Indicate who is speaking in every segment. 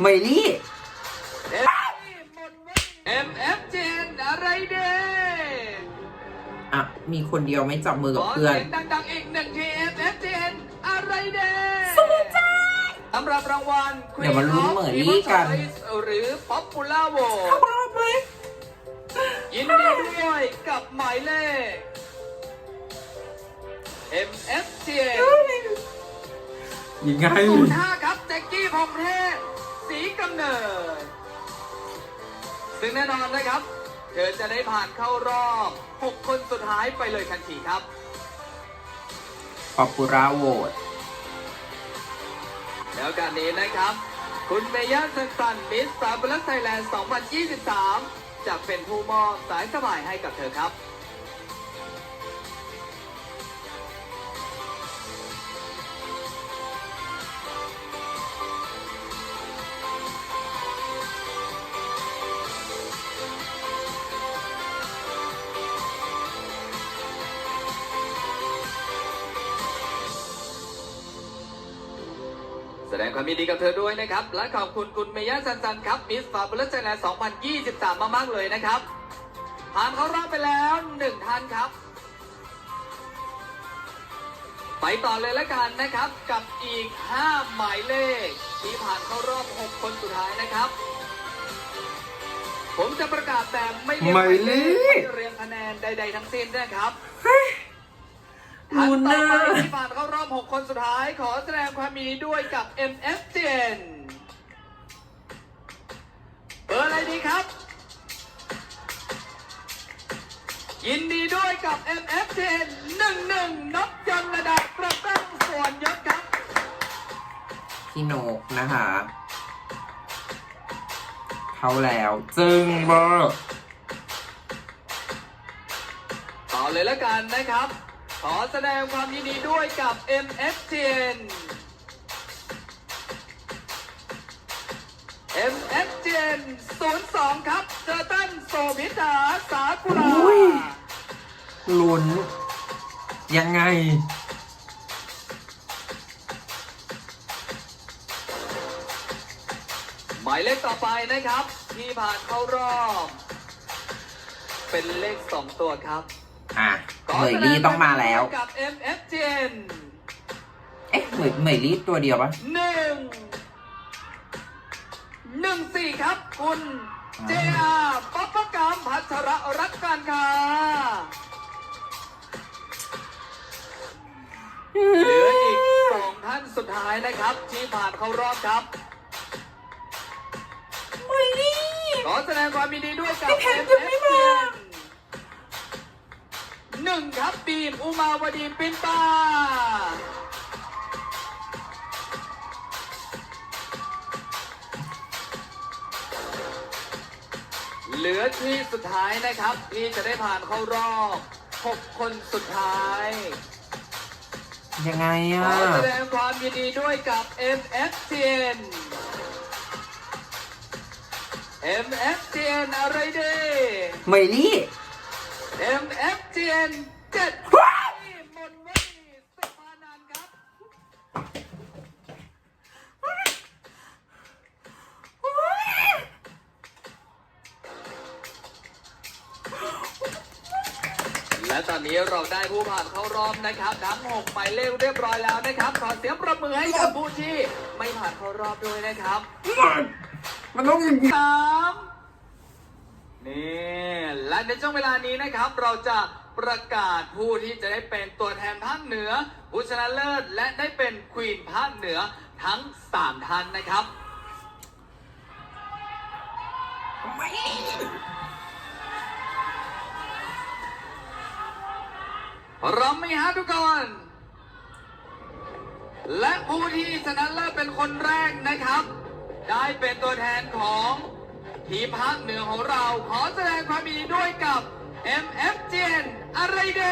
Speaker 1: ไมลี่
Speaker 2: MFJ อะไรเด้
Speaker 1: อะ มีคนเดียวไม่จับมือ
Speaker 2: ข
Speaker 1: กับ
Speaker 2: อ
Speaker 1: เพื่อน
Speaker 2: เสียงดังๆอีกหนึ่งที MFJ อะไรเด้สู้จ้าสำหรับรางวัล
Speaker 1: เดี๋ยวมาลุ้นเหมือนลี่กัน
Speaker 2: หรือ Popular Vote
Speaker 1: รอบไหม
Speaker 2: ยินดีด้วยกับหมายเลข MFJ
Speaker 1: ยังไง
Speaker 2: ศูนย์ห้าครับแจ็คกี้พงเทพ สีกำเนิด ซึ่งแน่นอนนะครับ เธอจะได้ผ่านเข้ารอบ 6 คนสุดท้ายไปเลยทันทีครับ
Speaker 1: ปอปูราโหวต
Speaker 2: แล้วการนี้นะครับ คุณเมย่าสันสันมิสซาบุลัสไทยแลนด์ 2023 จะเป็นผู้มอบสายสบายให้กับเธอครับ งความยินดีกับเธอด้วยนะครับ และขอบคุณคุณเมย่าสันสันครับมิสฟาบุลัสไทยแลนด์2023 มากๆเลยนะครับผ่านเข้ารอบไปแล้วหนึ่งท่านครับ ไปต่อเลยละกันนะครับ กับอีก 5 หมายเลข ที่ผ่านเข้ารอบ 6 คนสุดท้ายนะครับ ผมจะประกาศแบบไม่เรียง
Speaker 1: หมายเลข
Speaker 2: ไม่เรียงคะแนนใด ๆ ทั้งสิ้นนะครับ
Speaker 1: ลุ้
Speaker 2: ท่าน
Speaker 1: น
Speaker 2: ต่อ
Speaker 1: นะ
Speaker 2: ไปที่ผ่านเข้ารอบ 6 คนสุดท้ายขอแสดงความยินดีด้วยกับ MFGN เบอร์อะไรดีครับ ยินดีด้วยกับ MFGN 1 1นกยนต์ระดับประตั้งส่วนยศครับ
Speaker 1: พี่นกนะคะเขาแล้วจึงเบอร์
Speaker 2: ต่อเลยละกันนะครับ ขอแสดงความยินดีด้วยกับ MFGN MFGN 02 ครับ เจอตันโสมิตาสากุลา
Speaker 1: อุ้ย ลุ้น ยังไง
Speaker 2: หมายเลขต่อไปนะครับ ที่ผ่านเข้ารอบ เป็นเลข 2 ตัวครับ
Speaker 1: อะ
Speaker 2: ขอ
Speaker 1: เหมย
Speaker 2: แสด
Speaker 1: ลี่ต้องมาแล้ว
Speaker 2: คมยินดีกับ MFGN
Speaker 1: เอ๊ะเหมยเหมยลี่ตัวเดียวปะ
Speaker 2: หนึ่งหนึ่งสี่ครับคุณ
Speaker 1: อ่า
Speaker 2: เจอาปัปปกรรมพัชระรักการค้าเหลืออีกสองท่านสุดท้ายนะครับ ที่ผ่านเข้ารอบครับ
Speaker 1: เหมยลี่
Speaker 2: ขอแสดงความยินดีด้วยกับ
Speaker 1: พี่เพชรยังไม่มา
Speaker 2: MFGN ห นึ่งครับ บีม อุมาวดีปินปาเหลือที่สุดท้ายนะครับ ที่จะได้ผ่านเข้ารอบ 6 คนสุดท้าย
Speaker 1: ยังไง
Speaker 2: ข
Speaker 1: อะ
Speaker 2: อแสดงความยินดีด้วยกับ MFTN MFTN อะไรเด้
Speaker 1: เหมย ลี่
Speaker 2: MFTN เจ็ดมนวดีสุภานันท์ครับและตอนนี้เราได้ผู้ผ่านเข้ารอบนะครับทั้ง6หมายเลขเรียบร้อยแล้วนะครับ ขอเสียงประมือให้กับผู้ที่ไม่ผ่านเข้ารอบด้วยนะครับ
Speaker 1: มันต้องอย่างนี้
Speaker 2: สาม นี่และในช่วงเวลานี้นะครับ เราจะประกาศผู้ที่จะได้เป็นตัวแทนภาคเหนือผู้ชนะเลิศและได้เป็นควีนภาคเหนือทั้ง 3ท่านนะครับร้อมไหมฮะทุกคน และผู้ที่ชนะเลิศเป็นคนแรกนะครับ ได้เป็นตัวแทนของ ทีมภาคเหนือของเราขอแสดงความยินดีด้วยกับ MFGN อะไรเด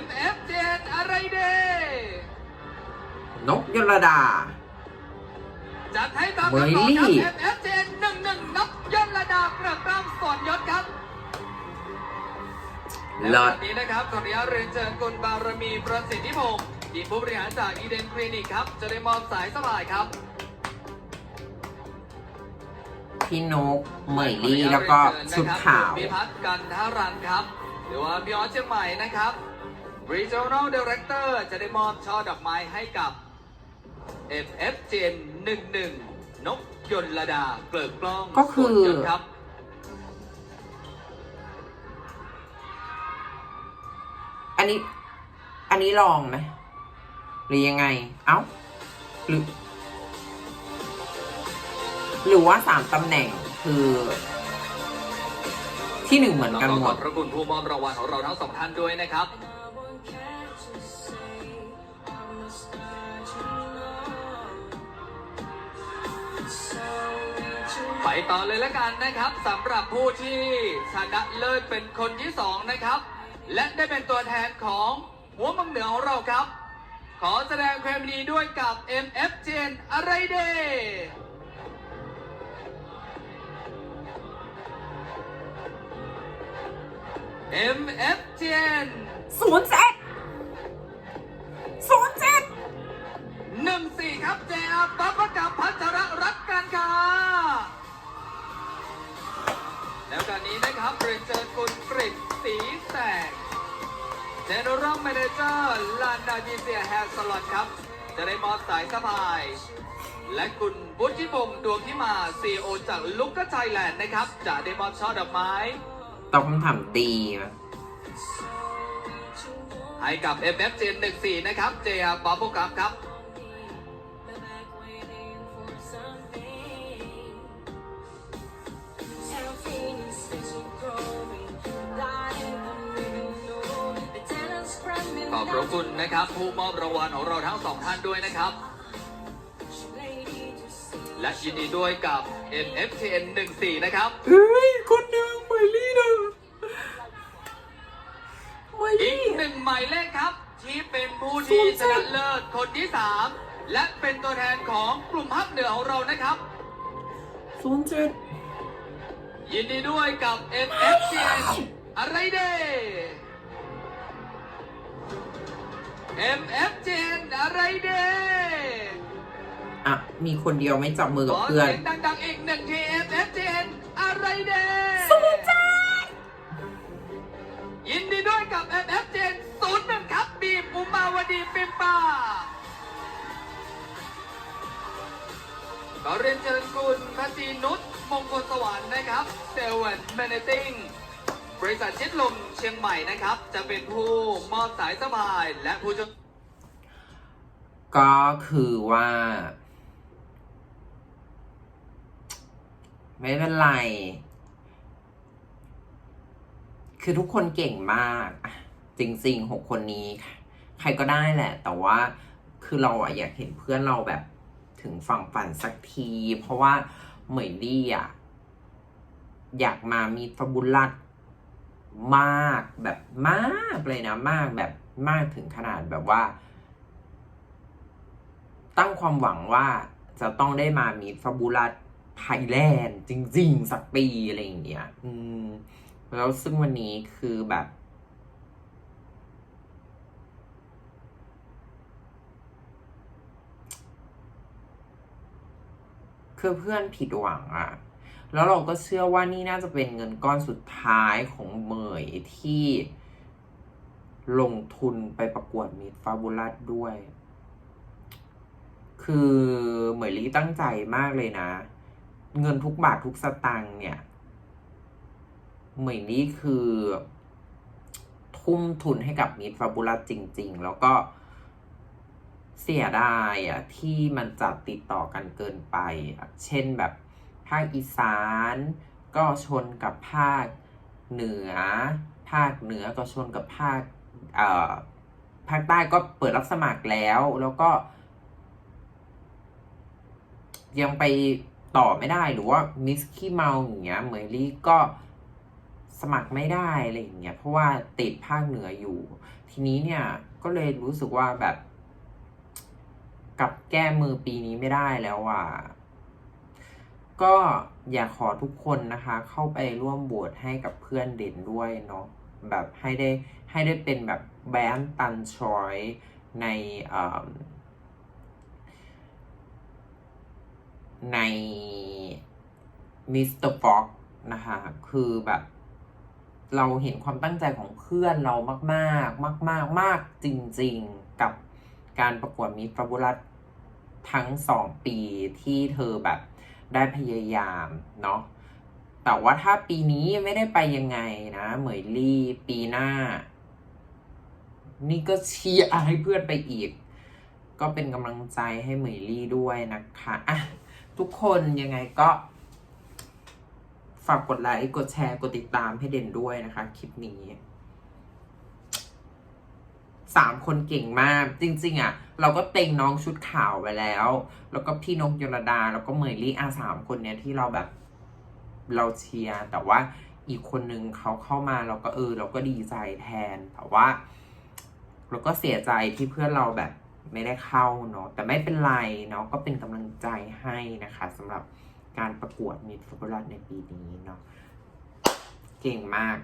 Speaker 2: MFGN อะไรเด
Speaker 1: นกยลดา
Speaker 2: จัดให้ตาม
Speaker 1: เบย
Speaker 2: คำตอบ
Speaker 1: ลี่
Speaker 2: ครับ MFGN หนึ่งหนึ่งนับยนระดาเกระกล้ามสอนยศครับและ
Speaker 1: เลิศ
Speaker 2: วันนี้นะครับขออนุญาตเรียนเชิญคุณบารมีประสิทธิพงศ์ทีมผู้บริหารจากอีเดนคลินิกครับ จะได้มอบสายสบายครับ
Speaker 3: พี่นกเหมยลี่แล้วก็ชุดขาว
Speaker 2: มีพัฒน์กันทารันครับ หรือว่าพี่ออสเชียงใหม่นะครับ Regional Director จะได้มอบช่อดอกไม้ให้กับ FF Gen 11นกยนลดาเกลิกกล้อง
Speaker 3: ก็คือ
Speaker 2: สวนยนต์ครับ
Speaker 3: อันนี้ อันนี้ลองไหมหรือยังไง เอ้า หรือ หรือว่าสามตำแหน่งคือ ที่หนึ่งเหมือนกันหม
Speaker 2: ขอ
Speaker 3: ด
Speaker 2: บพระคุณผู้มอบรางวัลของเราทั้งสองท่านด้วยนะครับ ไปต่อเลยแล้วกันนะครับสำหรับผู้ที่ชนะเลิศเป็นคนที่สองนะครับ และได้เป็นตัวแทนของหัวมังเหนือของเราครับ ขอแสดงความยินดีด้วยกับ MFGN อะไรเด MFGN
Speaker 3: ศูนย์เจ็ดศูนย์เจ็ด
Speaker 2: หนึ่งสี่ครับเจอาปั๊บประกับพัชรรัตน์การค้าแล้วกันนี้นะครับเรียนเชิญคุณกริตสีแสง General Manager ลานดาดีเซียแฮร์สลอตครับ จะได้มอบสายสะพาย และคุณบุฒิพงษ์ดวงที่มา CEO จากลุกก t ไทยแลนด์นะครับ จะได้มอบช่อดอกไม้
Speaker 3: ตอบคำถามดีนะ
Speaker 2: ให้กับ FF 1 14 นะครับ JR ป๊อปปูกัมครับ ขอบพระคุณนะครับ ผู้มอบรางวัลของเราทั้งสองท่านด้วยนะครับ และยินดีด้วยกับ MFTN 14 นะครับ
Speaker 3: เฮ้ยคน หนึ่งเหมยลี่นะเหมย
Speaker 2: อี
Speaker 3: ลี่
Speaker 2: กหนึ่งหมายเลขครับ ที่เป็นผู้ที่ชนะเลิศคนที่3และเป็นตัวแทนของกลุ่มภาคเหนือของเรานะครับ
Speaker 3: ศูนย์เจ็ด
Speaker 2: ยินดีด้วยกับ MFTN อะไรเด้ MFTN อะไรเด้
Speaker 3: อะ มีคนเดียวไม่จับมือ
Speaker 2: ข
Speaker 3: กับ
Speaker 2: อ
Speaker 3: เพื่อน
Speaker 2: เสียงดังๆอีกหนึ่งที MFTN อะไรเด้
Speaker 3: ศูนย์เจ็ด
Speaker 2: ยินดีด้วยกับ MFTN 01ครับบีมอุมาวดีปิมปาขอเรียนเชิญคุณพัตีนุชมงคลสวรรค์นะครับเซลล์แมเนติ้งบริษัทชิดลมเชียงใหม่นะครับ จะเป็นผู้มอบสายสบายและผู้ชม
Speaker 3: ก็คือว่า ไม่เป็นไร คือทุกคนเก่งมาก จริงๆหกคนนี้ ใครก็ได้แหละ แต่ว่าคือเราอะอยากเห็นเพื่อนเราแบบถึงฝั่งฝันสักที เพราะว่าเหมยลี่อะอยากมามีฟบุลัสมากแบบมากเลยนะมากแบบมากถึงขนาดแบบว่า ตั้งความหวังว่าจะต้องได้มามีฟบูลัส ไทยแลนด์จริง ๆ สักปีอะไรอย่างเงี้ย อืม แล้วซึ่งวันนี้คือแบบ คือเพื่อนผิดหวังอะแล้วเราก็เชื่อว่านี่น่าจะเป็นเงินก้อนสุดท้ายของเหมยที่ลงทุนไปประกวดมิดฟาบูลัสด้วย คือเหมยลี่ตั้งใจมากเลยนะ เงินทุกบาททุกสตางค์เนี่ยเหมยลี่คือ ทุ่มทุนให้กับมิดฟาบูลัสจริง ๆ แล้วก็เสียดายอะที่มันจัดติดต่อกันเกินไป เช่นแบบภาคอีสานก็ชนกับภาคเหนือ ภาคเหนือก็ชนกับภาคเอ่อภาคใต้ก็เปิดรับสมัครแล้ว แล้วก็ ยังไป ต่อไม่ได้หรือว่ามิสขี้เมาอย่างเงี้ยเหมยลี่ก็สมัครไม่ได้อะไรอย่างเงี้ยเพราะว่าติดภาคเหนืออยู่ ทีนี้เนี่ยก็เลยรู้สึกว่าแบบกลับแก้มือปีนี้ไม่ได้แล้วอะก็อยากขอทุกคนนะคะ เข้าไปร่วมโหวตให้กับเพื่อนเด่นด้วยเนาะแบบให้ได้ให้ได้เป็นแบบแบรนด์ตันชอยในเอิ่ม ในมิสเตอร์ฟ็อกนะคะ คือแบบ เราเห็นความตั้งใจของเพื่อนเรามากๆมากมาก ๆ มากจริง ๆ กับการประกวดมิสฟาบูลัสทั้งสองปีที่เธอแบบได้พยายามเนาะ แต่ว่าถ้าปีนี้ไม่ได้ไปยังไงนะ เหมยลี่ปีหน้า นี่ก็เชียร์ให้เพื่อนไปอีก ก็เป็นกำลังใจให้เหมยลี่ด้วยนะคะอะ ทุกคนยังไงก็ ฝากกดไลค์ กดแชร์ กดติดตามให้เด่นด้วยนะคะ คลิปนี้สามคนเก่งมาก จริง ๆ อะ เราก็เต็งน้องชุดขาวไปแล้ว แล้วก็พี่นกยลดา แล้วก็เมยลี่อาสามคนเนี้ยที่เราแบบเราเชียร์แต่ว่าอีกคนนึงเขาเข้ามาเราก็เออ เราก็ดีใจแทนแต่ว่า เราก็เสียใจที่เพื่อนเราแบบ ไม่ได้เข้าเนาะแต่ไม่เป็นไรเนาะก็เป็นกำลังใจให้นะคะสำหรับการประกวดมิสฟุตบอลในปีนี้เนาะเก่งมาก